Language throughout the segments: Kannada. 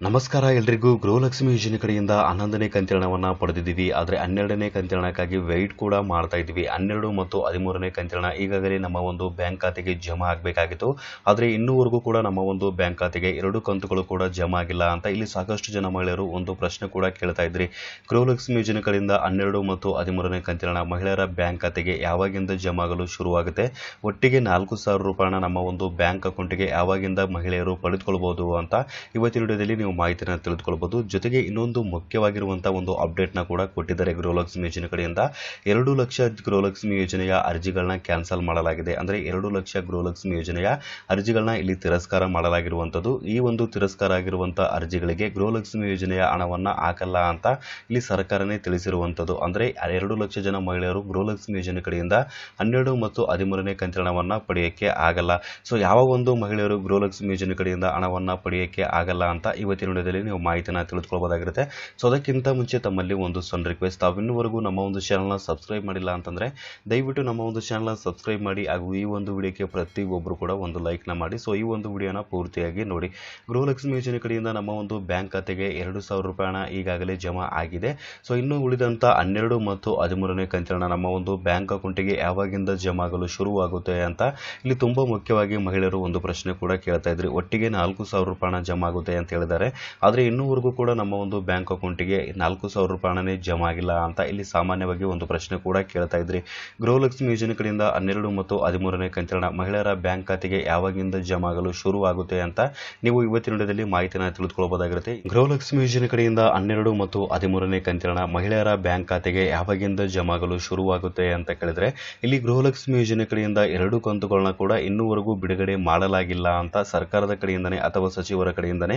ನಮಸ್ಕಾರ ಎಲ್ರಿಗೂ. ಗೃಹಲಕ್ಷ್ಮಿ ಯೋಜನೆ ಕಡೆಯಿಂದ ಹನ್ನೊಂದನೇ ಕಂತಿರಣವನ್ನ ಪಡೆದಿದ್ದೀವಿ. ಆದರೆ ಹನ್ನೆರಡನೇ ಕಂತಿರಣಕ್ಕಾಗಿ ವೆಯ್ಟ್ ಕೂಡ ಮಾಡ್ತಾ ಇದ್ದೀವಿ. ಹನ್ನೆರಡು ಮತ್ತು ಹದಿಮೂರನೇ ಕಂತಿರಣ ಈಗಾಗಲೇ ನಮ್ಮ ಒಂದು ಬ್ಯಾಂಕ್ ಖಾತೆಗೆ ಜಮಾ ಆಗಬೇಕಾಗಿತ್ತು. ಆದರೆ ಇನ್ನೂವರೆಗೂ ಕೂಡ ನಮ್ಮ ಒಂದು ಬ್ಯಾಂಕ್ ಖಾತೆಗೆ ಎರಡು ಕಂತುಗಳು ಕೂಡ ಜಮಾ ಆಗಿಲ್ಲ ಅಂತ ಇಲ್ಲಿ ಸಾಕಷ್ಟು ಜನ ಮಹಿಳೆಯರು ಒಂದು ಪ್ರಶ್ನೆ ಕೂಡ ಕೇಳ್ತಾ ಇದ್ರಿ. ಗೃಹಲಕ್ಷ್ಮಿ ಯೋಜನೆ ಕಡೆಯಿಂದ ಹನ್ನೆರಡು ಮತ್ತು ಹದಿಮೂರನೇ ಕಂತಿರಣ ಮಹಿಳೆಯರ ಬ್ಯಾಂಕ್ ಖಾತೆಗೆ ಯಾವಾಗಿಂದ ಜಮಾ ಆಗಲು ಶುರುವಾಗುತ್ತೆ? ಒಟ್ಟಿಗೆ ನಾಲ್ಕು ಸಾವಿರ ರೂಪಾಯಿನ ನಮ್ಮ ಒಂದು ಬ್ಯಾಂಕ್ ಅಕೌಂಟಿಗೆ ಯಾವಾಗಿಂದ ಮಹಿಳೆಯರು ಪಡೆದುಕೊಳ್ಬಹುದು ಅಂತ ಇವತ್ತಿನ ವಿಡಿಯೋದಲ್ಲಿ ಮಾಹಿತಿನ ತಿಳಿದುಕೊಳ್ಬಹುದು. ಜೊತೆಗೆ ಇನ್ನೊಂದು ಮುಖ್ಯವಾಗಿರುವಂತಹ ಒಂದು ಅಪ್ಡೇಟ್ನ ಕೂಡ ಕೊಟ್ಟಿದ್ದಾರೆ ಗೃಹಲಕ್ಷ್ಮಿ ಯೋಜನೆ ಕಡೆಯಿಂದ. ಎರಡು ಲಕ್ಷ ಗೃಹಲಕ್ಷ್ಮಿ ಯೋಜನೆಯ ಅರ್ಜಿಗಳನ್ನ ಕ್ಯಾನ್ಸಲ್ ಮಾಡಲಾಗಿದೆ. ಅಂದ್ರೆ ಎರಡು ಲಕ್ಷ ಗೃಹಲಕ್ಷ್ಮಿ ಯೋಜನೆಯ ಅರ್ಜಿಗಳನ್ನ ಇಲ್ಲಿ ತಿರಸ್ಕಾರ ಮಾಡಲಾಗಿರುವಂತದ್ದು. ಈ ಒಂದು ತಿರಸ್ಕಾರ ಆಗಿರುವಂತಹ ಅರ್ಜಿಗಳಿಗೆ ಗೃಹಲಕ್ಷ್ಮಿ ಯೋಜನೆಯ ಹಣವನ್ನ ಹಾಕಲ್ಲ ಅಂತ ಇಲ್ಲಿ ಸರ್ಕಾರನೇ ತಿಳಿಸಿರುವಂತದ್ದು. ಅಂದ್ರೆ ಎರಡು ಲಕ್ಷ ಜನ ಮಹಿಳೆಯರು ಗೃಹಲಕ್ಷ್ಮಿ ಯೋಜನೆ ಕಡೆಯಿಂದ ಹನ್ನೆರಡು ಮತ್ತು ಹದಿಮೂರನೇ ಕಂತಿನವನ್ನ ಪಡೆಯಕ್ಕೆ ಆಗಲ್ಲ. ಸೊ ಯಾವ ಒಂದು ಮಹಿಳೆಯರು ಗೃಹಲಕ್ಷ್ಮಿ ಯೋಜನೆ ಕಡೆಯಿಂದ ಹಣವನ್ನ ಪಡೆಯಕ್ಕೆ ಆಗಲ್ಲ ಅಂತ ಇವತ್ತಿನ ವಿಡಿಯೋದಲ್ಲಿ ನೀವು ಮಾಹಿತಿನ ತಿಳಿದುಕೊಳ್ಬೋದಾಗಿರುತ್ತೆ. ಸೊ ಅದಕ್ಕಿಂತ ಮುಂಚೆ ತಮ್ಮಲ್ಲಿ ಒಂದು ಸಣ್ಣ ರಿಕ್ವೆಸ್ಟ್ ತಾವು ಇನ್ನೂವರೆಗೂ ನಮ್ಮ ಒಂದು ಚಾನಲ್ನ ಸಬ್ಸ್ಕ್ರೈಬ್ ಮಾಡಿಲ್ಲ ಅಂತಂದ್ರೆ, ದಯವಿಟ್ಟು ನಮ್ಮ ಒಂದು ಚಾನಲ್ನ ಸಬ್ಸ್ಕ್ರೈಬ್ ಮಾಡಿ, ಹಾಗೂ ಈ ಒಂದು ವಿಡಿಯೋಕ್ಕೆ ಪ್ರತಿಯೊಬ್ಬರು ಕೂಡ ಒಂದು ಲೈಕ್ನ ಮಾಡಿ. ಸೊ ಈ ಒಂದು ವಿಡಿಯೋನ ಪೂರ್ತಿಯಾಗಿ ನೋಡಿ. ಗೃಹಲಕ್ಷ್ಮಿ ಯೋಜನೆ ಕಡೆಯಿಂದ ನಮ್ಮ ಒಂದು ಬ್ಯಾಂಕ್ ಖಾತೆಗೆ ಎರಡು ಸಾವಿರ ರೂಪಾಯಿ ಹಣ ಈಗಾಗಲೇ ಜಮಾ ಆಗಿದೆ. ಸೊ ಇನ್ನು ಉಳಿದಂಥ ಹನ್ನೆರಡು ಮತ್ತು ಹದಿಮೂರನೇ ಕಂತಿನ ನಮ್ಮ ಒಂದು ಬ್ಯಾಂಕ್ ಅಕೌಂಟಿಗೆ ಯಾವಾಗಿಂದ ಜಮಾ ಆಗಲು ಶುರುವಾಗುತ್ತೆ ಅಂತ ಇಲ್ಲಿ ತುಂಬಾ ಮುಖ್ಯವಾಗಿ ಮಹಿಳೆಯರು ಒಂದು ಪ್ರಶ್ನೆ ಕೂಡ ಕೇಳ್ತಾ ಇದ್ರಿ. ಒಟ್ಟಿಗೆ ನಾಲ್ಕು ಸಾವಿರ ರೂಪಾಯಿ ಜಮಾ ಆಗುತ್ತೆ ಅಂತ ಹೇಳಿದ್ದಾರೆ. ಆದರೆ ಇನ್ನೂವರೆಗೂ ಕೂಡ ನಮ್ಮ ಒಂದು ಬ್ಯಾಂಕ್ ಅಕೌಂಟಿಗೆ ನಾಲ್ಕು ಸಾವಿರ ರೂಪಾಯಿ ಜಮಾ ಆಗಿಲ್ಲ ಅಂತ ಇಲ್ಲಿ ಸಾಮಾನ್ಯವಾಗಿ ಒಂದು ಪ್ರಶ್ನೆ ಕೂಡ ಕೇಳ್ತಾ ಇದ್ರಿ. ಗೃಹಲಕ್ಷ್ಮಿ ಯೋಜನೆ ಕಡೆಯಿಂದ ಹನ್ನೆರಡು ಮತ್ತು ಹದಿಮೂರನೇ ಕಂತಿನ ಮಹಿಳೆಯರ ಬ್ಯಾಂಕ್ ಖಾತೆಗೆ ಯಾವಾಗಿಂದ ಜಮಾ ಆಗಲು ಶುರುವಾಗುತ್ತೆ ಅಂತ ನೀವು ಇವತ್ತಿನ ವಿಡಿಯೋದಲ್ಲಿ ಮಾಹಿತಿನ ತಿಳಿದುಕೊಳ್ಳಬಹುದಾಗಿರುತ್ತೆ ಗೃಹಲಕ್ಷ್ಮಿ ಯೋಜನೆ ಕಡೆಯಿಂದ ಹನ್ನೆರಡು ಮತ್ತು ಹದಿಮೂರನೇ ಕಂತಿನ ಮಹಿಳೆಯರ ಬ್ಯಾಂಕ್ ಖಾತೆಗೆ ಯಾವಾಗಿಂದ ಜಮಾ ಆಗಲು ಶುರುವಾಗುತ್ತೆ ಅಂತ ಕೇಳಿದ್ರೆ, ಇಲ್ಲಿ ಗೃಹಲಕ್ಷ್ಮಿ ಯೋಜನೆ ಕಡೆಯಿಂದ ಎರಡು ಕಂತುಗಳನ್ನ ಕೂಡ ಇನ್ನೂವರೆಗೂ ಬಿಡುಗಡೆ ಮಾಡಲಾಗಿಲ್ಲ ಅಂತ ಸರ್ಕಾರದ ಕಡೆಯಿಂದನೇ ಅಥವಾ ಸಚಿವರ ಕಡೆಯಿಂದನೇ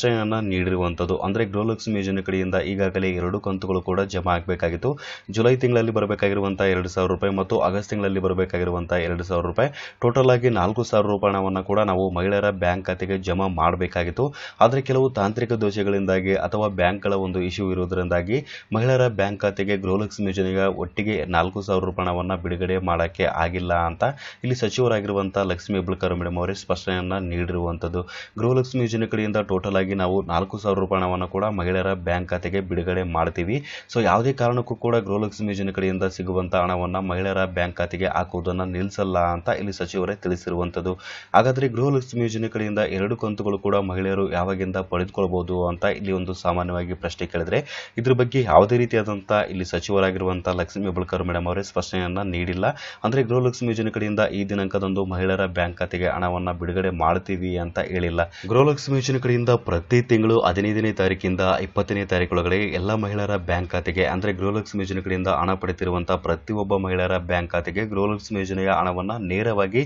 ಸ್ಪಷ್ಟನೆಯನ್ನ ನೀಡಿರುವಂಥದ್ದು ಅಂದರೆ ಗೃಹಲಕ್ಷ್ಮಿ ಯೋಜನೆ ಕಡೆಯಿಂದ ಈಗಾಗಲೇ ಎರಡು ಕಂತುಗಳು ಕೂಡ ಜಮಾ ಆಗಬೇಕಾಗಿತ್ತು. ಜುಲೈ ತಿಂಗಳಲ್ಲಿ ಬರಬೇಕಾಗಿರುವಂಥ ಎರಡು ಸಾವಿರ ರೂಪಾಯಿ ಮತ್ತು ಆಗಸ್ಟ್ ತಿಂಗಳಲ್ಲಿ ಬರಬೇಕಾಗಿರುವಂಥ ಎರಡು ಸಾವಿರ ರೂಪಾಯಿ. ಟೋಟಲ್ ಆಗಿ ನಾಲ್ಕು ಸಾವಿರ ರೂಪಾಯಿ ಹಣವನ್ನು ಕೂಡ ನಾವು ಮಹಿಳೆಯರ ಬ್ಯಾಂಕ್ ಖಾತೆಗೆ ಜಮಾ ಮಾಡಬೇಕಾಗಿತ್ತು. ಆದರೆ ಕೆಲವು ತಾಂತ್ರಿಕ ದೋಷಗಳಿಂದಾಗಿ ಅಥವಾ ಬ್ಯಾಂಕ್ಗಳ ಒಂದು ಇಶ್ಯೂ ಇರುವುದರಿಂದಾಗಿ ಮಹಿಳೆಯರ ಬ್ಯಾಂಕ್ ಖಾತೆಗೆ ಗೃಹಲಕ್ಷ್ಮಿ ಯೋಜನೆಗೆ ಒಟ್ಟಿಗೆ ನಾಲ್ಕು ಸಾವಿರ ರೂಪಾಯಿ ಹಣವನ್ನು ಬಿಡುಗಡೆ ಮಾಡೋಕ್ಕೆ ಆಗಿಲ್ಲ ಅಂತ ಇಲ್ಲಿ ಸಚಿವರಾಗಿರುವಂಥ ಲಕ್ಷ್ಮೀ ಹೆಬ್ಬಳ್ಕರ್ ಮೇಡಮ್ ಅವರೇ ಸ್ಪಷ್ಟನೆಯನ್ನು ನೀಡಿರುವಂಥದ್ದು ಗೃಹಲಕ್ಷ್ಮಿ ಯೋಜನೆ ಕಡೆಯಿಂದ ಟೋಟಲ್ ಆಗಿ ನಾವು ನಾಲ್ಕು ಸಾವಿರ ರೂಪಾಯಿ ಹಣವನ್ನು ಕೂಡ ಮಹಿಳೆಯರ ಬ್ಯಾಂಕ್ ಖಾತೆಗೆ ಬಿಡುಗಡೆ ಮಾಡ್ತೀವಿ. ಸೊ ಯಾವುದೇ ಕಾರಣಕ್ಕೂ ಕೂಡ ಗೃಹಲಕ್ಷ್ಮಿ ಯೋಜನೆ ಕಡೆಯಿಂದ ಸಿಗುವಂತ ಹಣವನ್ನ ಮಹಿಳೆಯರ ಬ್ಯಾಂಕ್ ಖಾತೆಗೆ ಹಾಕುವುದನ್ನು ನಿಲ್ಲಿಸಲ್ಲ ಅಂತ ಇಲ್ಲಿ ಸಚಿವರೇ ತಿಳಿಸಿರುವಂತದ್ದು. ಹಾಗಾದ್ರೆ ಗೃಹಲಕ್ಷ್ಮಿ ಯೋಜನೆ ಕಡೆಯಿಂದ ಎರಡು ಕಂತುಗಳು ಕೂಡ ಮಹಿಳೆಯರು ಯಾವಾಗಿಂದ ಪಡೆದುಕೊಳ್ಬಹುದು ಅಂತ ಇಲ್ಲಿ ಒಂದು ಸಾಮಾನ್ಯವಾಗಿ ಪ್ರಶ್ನೆ ಕೇಳಿದ್ರೆ, ಇದ್ರ ಬಗ್ಗೆ ಯಾವುದೇ ರೀತಿಯಾದಂತ ಇಲ್ಲಿ ಸಚಿವರಾಗಿರುವಂಥ ಲಕ್ಷ್ಮಿ ಹೆಬ್ಬಳ್ಕರ್ ಮೇಡಮ್ ಅವರೇ ಸ್ಪಷ್ಟನೆಯನ್ನ ನೀಡಿಲ್ಲ. ಅಂದ್ರೆ ಗೃಹಲಕ್ಷ್ಮಿ ಯೋಜನೆ ಕಡೆಯಿಂದ ಈ ದಿನಾಂಕದಂದು ಮಹಿಳೆಯರ ಬ್ಯಾಂಕ್ ಖಾತೆಗೆ ಹಣವನ್ನ ಬಿಡುಗಡೆ ಮಾಡ್ತೀವಿ ಅಂತ ಹೇಳಿಲ್ಲ. ಗೃಹಲಕ್ಷ್ಮಿ ಯೋಜನೆ ಕಡೆಯಿಂದ ಪ್ರತಿ ತಿಂಗಳು ಹದಿನೈದನೇ ತಾರೀಕಿಂದ ಇಪ್ಪತ್ತನೇ ತಾರೀಕೊಳಗಡೆ ಎಲ್ಲ ಮಹಿಳೆಯರ ಬ್ಯಾಂಕ್ ಖಾತೆಗೆ, ಅಂದ್ರೆ ಗೃಹಲಕ್ಷ್ಮಿ ಯೋಜನೆ ಕಡೆಯಿಂದ ಹಣ ಪಡೆತಿರುವಂತಹ ಪ್ರತಿಯೊಬ್ಬ ಮಹಿಳೆಯರ ಬ್ಯಾಂಕ್ ಖಾತೆಗೆ ಗೃಹಲಕ್ಷ್ಮಿ ಯೋಜನೆಯ ಹಣವನ್ನ ನೇರವಾಗಿ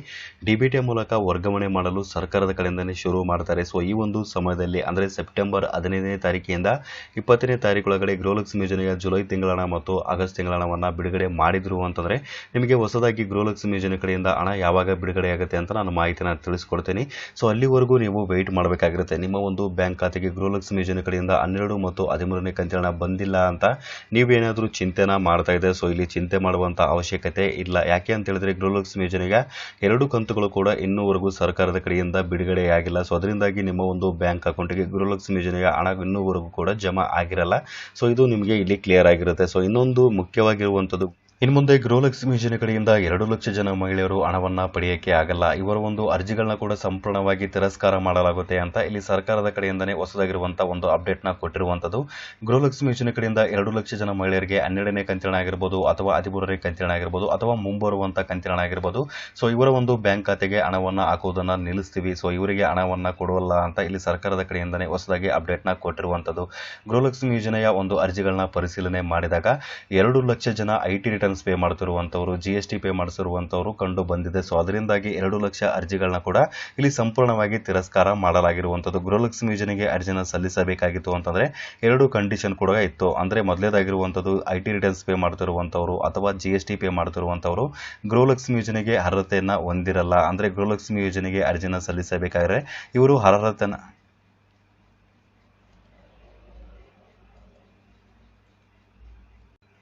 ಡಿಬಿಟಿ ಮೂಲಕ ವರ್ಗಾವಣೆ ಮಾಡಲು ಸರ್ಕಾರದ ಕಡೆಯಿಂದಲೇ ಶುರು ಮಾಡ್ತಾರೆ. ಸೊ ಈ ಒಂದು ಸಮಯದಲ್ಲಿ, ಅಂದ್ರೆ ಸೆಪ್ಟೆಂಬರ್ ಹದಿನೈದನೇ ತಾರೀಕಿಂದ ಇಪ್ಪತ್ತನೇ ತಾರೀಕೊಳಗಡೆ ಗೃಹಲಕ್ಷ್ಮಿ ಯೋಜನೆಯ ಜುಲೈ ತಿಂಗಳ ಹಣ ಮತ್ತು ಆಗಸ್ಟ್ ತಿಂಗಳ ಹಣವನ್ನ ಬಿಡುಗಡೆ ಮಾಡಿದ್ರು ಅಂತಂದ್ರೆ ನಿಮಗೆ ಹೊಸದಾಗಿ ಗೃಹಲಕ್ಷ್ಮಿ ಯೋಜನೆ ಕಡೆಯಿಂದ ಹಣ ಯಾವಾಗ ಬಿಡುಗಡೆ ಆಗುತ್ತೆ ಅಂತ ನಾನು ಮಾಹಿತಿನ ತಿಳಿಸ್ಕೊಡ್ತೀನಿ. ಸೊ ಅಲ್ಲಿವರೆಗೂ ನೀವು ವೆಯ್ಟ್ ಮಾಡಬೇಕಾಗಿರುತ್ತೆ. ನಿಮ್ಮ ಒಂದು ಬ್ಯಾಂಕ್ ಖಾತೆಗೆ ಗೃಹಲಕ್ಷ್ಮಿ ಯೋಜನೆ ಕಡೆಯಿಂದ ಹನ್ನೆರಡು ಮತ್ತು ಹದಿಮೂರನೇ ಕಂತಿನ ಬಂದಿಲ್ಲ ಅಂತ ನೀವೇನಾದರೂ ಚಿಂತೆನ ಮಾಡ್ತಾ ಇದೆ ಸೊ ಇಲ್ಲಿ ಚಿಂತೆ ಮಾಡುವಂತ ಅವಶ್ಯಕತೆ ಇಲ್ಲ. ಯಾಕೆ ಅಂತ ಹೇಳಿದ್ರೆ ಗೃಹಲಕ್ಷ್ಮಿ ಯೋಜನೆಗೆ ಎರಡು ಕಂತುಗಳು ಕೂಡ ಇನ್ನೂವರೆಗೂ ಸರ್ಕಾರದ ಕಡೆಯಿಂದ ಬಿಡುಗಡೆಯಾಗಿಲ್ಲ. ಸೊ ಅದರಿಂದಾಗಿ ನಿಮ್ಮ ಒಂದು ಬ್ಯಾಂಕ್ ಅಕೌಂಟ್ಗೆ ಗೃಹಲಕ್ಷ್ಮಿ ಯೋಜನೆಗೆ ಹಣ ಇನ್ನೂವರೆಗೂ ಕೂಡ ಜಮಾ ಆಗಿರಲ್ಲ. ಸೊ ಇದು ನಿಮಗೆ ಇಲ್ಲಿ ಕ್ಲಿಯರ್ ಆಗಿರುತ್ತೆ. ಸೊ ಇನ್ನೊಂದು ಮುಖ್ಯವಾಗಿರುವಂಥದ್ದು ಇನ್ನು ಮುಂದೆ ಗೃಹಲಕ್ಷ್ಮಿ ಯೋಜನೆ ಕಡೆಯಿಂದ ಎರಡು ಲಕ್ಷ ಜನ ಮಹಿಳೆಯರು ಹಣವನ್ನು ಪಡೆಯಕ್ಕೆ ಆಗಲ್ಲ. ಇವರ ಒಂದು ಅರ್ಜಿಗಳನ್ನ ಕೂಡ ಸಂಪೂರ್ಣವಾಗಿ ತಿರಸ್ಕಾರ ಮಾಡಲಾಗುತ್ತೆ ಅಂತ ಇಲ್ಲಿ ಸರ್ಕಾರದ ಕಡೆಯಿಂದನೇ ಹೊಸದಾಗಿರುವಂತಹ ಒಂದು ಅಪ್ಡೇಟ್ನ ನ ಕೊಟ್ಟಿರುವಂತದ್ದು ಗೃಹಲಕ್ಷ್ಮಿ ಯೋಜನೆ ಕಡೆಯಿಂದ ಎರಡು ಲಕ್ಷ ಜನ ಮಹಿಳೆಯರಿಗೆ ಹನ್ನೆರಡನೇ ಕಂತಿನ ಆಗಿರ್ಬೋದು ಅಥವಾ ಹದಿಮೂರನೇ ಕಂತಿನ ಆಗಿರ್ಬೋದು ಅಥವಾ ಮುಂಬರುವಂತಹ ಕಂತಿನ ಆಗಿರ್ಬೋದು. ಸೊ ಇವರ ಒಂದು ಬ್ಯಾಂಕ್ ಖಾತೆಗೆ ಹಣವನ್ನು ಹಾಕುವುದನ್ನ ನಿಲ್ಲಿಸ್ತೀವಿ. ಸೊ ಇವರಿಗೆ ಹಣವನ್ನು ಕೊಡುವಲ್ಲ ಅಂತ ಇಲ್ಲಿ ಸರ್ಕಾರದ ಕಡೆಯಿಂದನೇ ಹೊಸದಾಗಿ ಅಪ್ಡೇಟ್ನ ನ ಕೊಟ್ಟಿರುವಂತದ್ದು ಗೃಹಲಕ್ಷ್ಮಿ ಯೋಜನೆಯ ಒಂದು ಅರ್ಜಿಗಳನ್ನ ಪರಿಶೀಲನೆ ಮಾಡಿದಾಗ ಎರಡು ಲಕ್ಷ ಜನ ಐಟಿ ಟಿ ಪೇ ಮಾಡ್ತಿರುವಂತವರು ಜಿ ಎಸ್ ಟಿ ಪೇ ಮಾಡಿಸಿರುವಂತವರು ಕಂಡು ಬಂದಿದೆ. ಸೊ ಅದರಿಂದಾಗಿ ಎರಡು ಲಕ್ಷ ಅರ್ಜಿಗಳನ್ನ ಕೂಡ ಇಲ್ಲಿ ಸಂಪೂರ್ಣವಾಗಿ ತಿರಸ್ಕಾರ ಮಾಡಲಾಗಿರುವಂಥದ್ದು ಗೃಹಲಕ್ಷ್ಮಿ ಯೋಜನೆಗೆ ಅರ್ಜಿನ ಸಲ್ಲಿಸಬೇಕಾಗಿತ್ತು ಅಂತಂದ್ರೆ ಎರಡು ಕಂಡೀಷನ್ ಕೂಡ ಇತ್ತು. ಅಂದ್ರೆ ಮೊದಲೇದಾಗಿರುವಂಥದ್ದು ಐ ಟಿ ರಿಟರ್ನ್ಸ್ ಪೇ ಮಾಡ್ತಿರುವಂತವರು ಅಥವಾ ಜಿ ಎಸ್ ಟಿ ಪೇ ಮಾಡ್ತಿರುವಂತವರು ಗೃಹಲಕ್ಷ್ಮಿ ಯೋಜನೆಗೆ ಅರ್ಹತೆಯನ್ನ ಹೊಂದಿರಲ್ಲ. ಅಂದ್ರೆ ಗೃಹಲಕ್ಷ್ಮಿ ಯೋಜನೆಗೆ ಅರ್ಜಿನ ಸಲ್ಲಿಸಬೇಕಾದ್ರೆ ಇವರು ಅರ್ಹತೆನ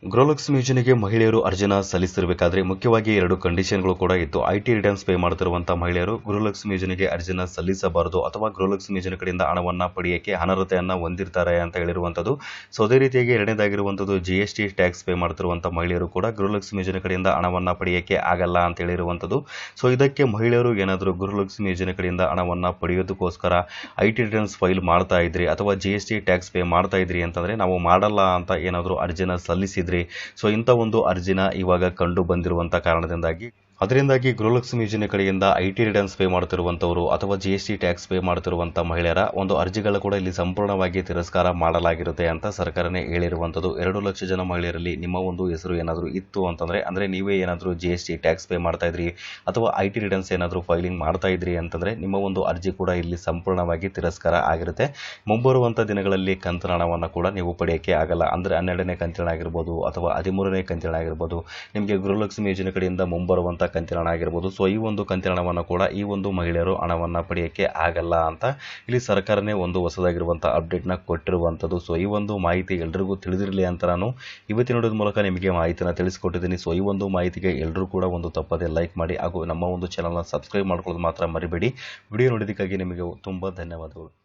ಗೃಹಲಕ್ಷ್ಮಿ ಯೋಜನೆಗೆ ಮಹಿಳೆಯರು ಅರ್ಜಿನ ಸಲ್ಲಿಸಿರಬೇಕಾದ್ರೆ ಮುಖ್ಯವಾಗಿ ಎರಡು ಕಂಡೀಷನ್ಗಳು ಕೂಡ ಇತ್ತು. ಐಟಿ ರಿಟರ್ನ್ಸ್ ಪೇ ಮಾಡ್ತಿರುವಂತಹ ಮಹಿಳೆಯರು ಗೃಹಲಕ್ಷ್ಮಿ ಯೋಜನೆಗೆ ಅರ್ಜಿನ ಸಲ್ಲಿಸಬಾರದು ಅಥವಾ ಗೃಹಲಕ್ಷ್ಮಿ ಯೋಜನೆ ಕಡೆಯಿಂದ ಹಣವನ್ನ ಪಡೆಯಕ್ಕೆ ಅನರ್ಹತೆಯನ್ನ ಹೊಂದಿರ್ತಾರೆ ಅಂತ ಹೇಳಿರುವಂತದ್ದು ಸೊ ಅದೇ ರೀತಿಯಾಗಿ ಎರಡನೇದಾಗಿರುವಂಥದ್ದು G S T tax pay ಮಾಡ್ತಿರುವಂಥ ಮಹಿಳೆಯರು ಕೂಡ ಗೃಹಲಕ್ಷ್ಮಿ ಯೋಜನೆ ಕಡೆಯಿಂದ ಹಣವನ್ನ ಪಡೆಯಕ್ಕೆ ಆಗಲ್ಲ ಅಂತ ಹೇಳಿರುವಂತದ್ದು ಸೊ ಇದಕ್ಕೆ ಮಹಿಳೆಯರು ಏನಾದರೂ ಗೃಹಲಕ್ಷ್ಮಿ ಯೋಜನೆ ಕಡೆಯಿಂದ ಹಣವನ್ನ ಪಡೆಯೋದಕ್ಕೋಸ್ಕರ ಐಟಿ ರಿಟರ್ನ್ಸ್ ಫೈಲ್ ಮಾಡ್ತಾ ಇದ್ರಿ ಅಥವಾ G S T tax pay ಮಾಡ್ತಾ ಇದ್ರಿ ಅಂತಂದ್ರೆ ನಾವು ಮಾಡಲ್ಲ ಅಂತ ಏನಾದರೂ ಅರ್ಜಿನ ಸಲ್ಲಿಸಿದ್ರಿ ಸೊ ಇಂಥ ಒಂದು ಅರ್ಜಿನ ಇವಾಗ ಕಂಡು ಬಂದಿರುವಂಥ ಕಾರಣದಿಂದಾಗಿ ಅದರಿಂದಾಗಿ ಗೃಹಲಕ್ಷ್ಮಿ ಯೋಜನೆ ಕಡೆಯಿಂದ ಐ ಟಿ ರಿಟರ್ನ್ಸ್ ಪೇ ಮಾಡ್ತಿರುವಂಥವರು ಅಥವಾ G S T tax pay ಮಾಡ್ತಿರುವಂಥ ಮಹಿಳೆಯರ ಒಂದು ಅರ್ಜಿಗಳು ಕೂಡ ಇಲ್ಲಿ ಸಂಪೂರ್ಣವಾಗಿ ತಿರಸ್ಕಾರ ಮಾಡಲಾಗಿರುತ್ತೆ ಅಂತ ಸರ್ಕಾರನೇ ಹೇಳಿರುವಂಥದ್ದು ಎರಡು ಲಕ್ಷ ಜನ ಮಹಿಳೆಯರಲ್ಲಿ ನಿಮ್ಮ ಒಂದು ಹೆಸರು ಏನಾದರೂ ಇತ್ತು ಅಂತಂದರೆ, ಅಂದರೆ ನೀವೇ ಏನಾದರೂ G S T tax pay ಮಾಡ್ತಾ ಇದ್ರಿ ಅಥವಾ ಐ ಟಿ ರಿಟರ್ನ್ಸ್ ಏನಾದರೂ ಫೈಲಿಂಗ್ ಮಾಡ್ತಾ ಇದ್ರಿ ಅಂತಂದರೆ ನಿಮ್ಮ ಒಂದು ಅರ್ಜಿ ಕೂಡ ಇಲ್ಲಿ ಸಂಪೂರ್ಣವಾಗಿ ತಿರಸ್ಕಾರ ಆಗಿರುತ್ತೆ. ಮುಂಬರುವಂಥ ದಿನಗಳಲ್ಲಿ ಕಂತಿನ ಹಣವನ್ನು ಕೂಡ ನೀವು ಪಡೆಯೋಕ್ಕೆ ಆಗಲ್ಲ. ಅಂದರೆ ಹನ್ನೆರಡನೇ ಕಂತಿನ ಆಗಿರ್ಬೋದು ಅಥವಾ ಹದಿಮೂರನೇ ಕಂತಿನ ಆಗಿರ್ಬೋದು. ನಿಮಗೆ ಗೃಹಲಕ್ಷ್ಮಿ ಯೋಜನೆ ಕಡೆಯಿಂದ ಮುಂಬರುವಂಥ ಕಂತಿನ ಹಣ ಆಗಿರ್ಬೋದು ಸೊ ಈ ಒಂದು ಕಂತಿನ ಹಣವನ್ನು ಕೂಡ ಈ ಒಂದು ಮಹಿಳೆಯರು ಹಣವನ್ನು ಪಡೆಯೋಕ್ಕೆ ಆಗಲ್ಲ ಅಂತ ಇಲ್ಲಿ ಸರ್ಕಾರನೇ ಒಂದು ಹೊಸದಾಗಿರುವಂಥ ಅಪ್ಡೇಟ್ನ ಕೊಟ್ಟಿರುವಂಥದ್ದು ಸೊ ಈ ಒಂದು ಮಾಹಿತಿ ಎಲ್ರಿಗೂ ತಿಳಿದಿರಲಿ ಅಂತ ನಾನು ಇವತ್ತಿನ ನೋಡೋದ್ರ ಮೂಲಕ ನಿಮಗೆ ಮಾಹಿತಿನ ತಿಳಿಸ್ಕೊಟ್ಟಿದ್ದೀನಿ. ಸೊ ಈ ಒಂದು ಮಾಹಿತಿಗೆ ಎಲ್ಲರೂ ಕೂಡ ಒಂದು ತಪ್ಪದೆ ಲೈಕ್ ಮಾಡಿ ಹಾಗೂ ನಮ್ಮ ಒಂದು ಚಾನಲ್ನ ಸಬ್ಸ್ಕ್ರೈಬ್ ಮಾಡ್ಕೊಳ್ಳೋದು ಮಾತ್ರ ಮರಿಬೇಡಿ. ವಿಡಿಯೋ ನೋಡಿದ್ದಕ್ಕಾಗಿ ನಿಮಗೆ ತುಂಬ ಧನ್ಯವಾದಗಳು.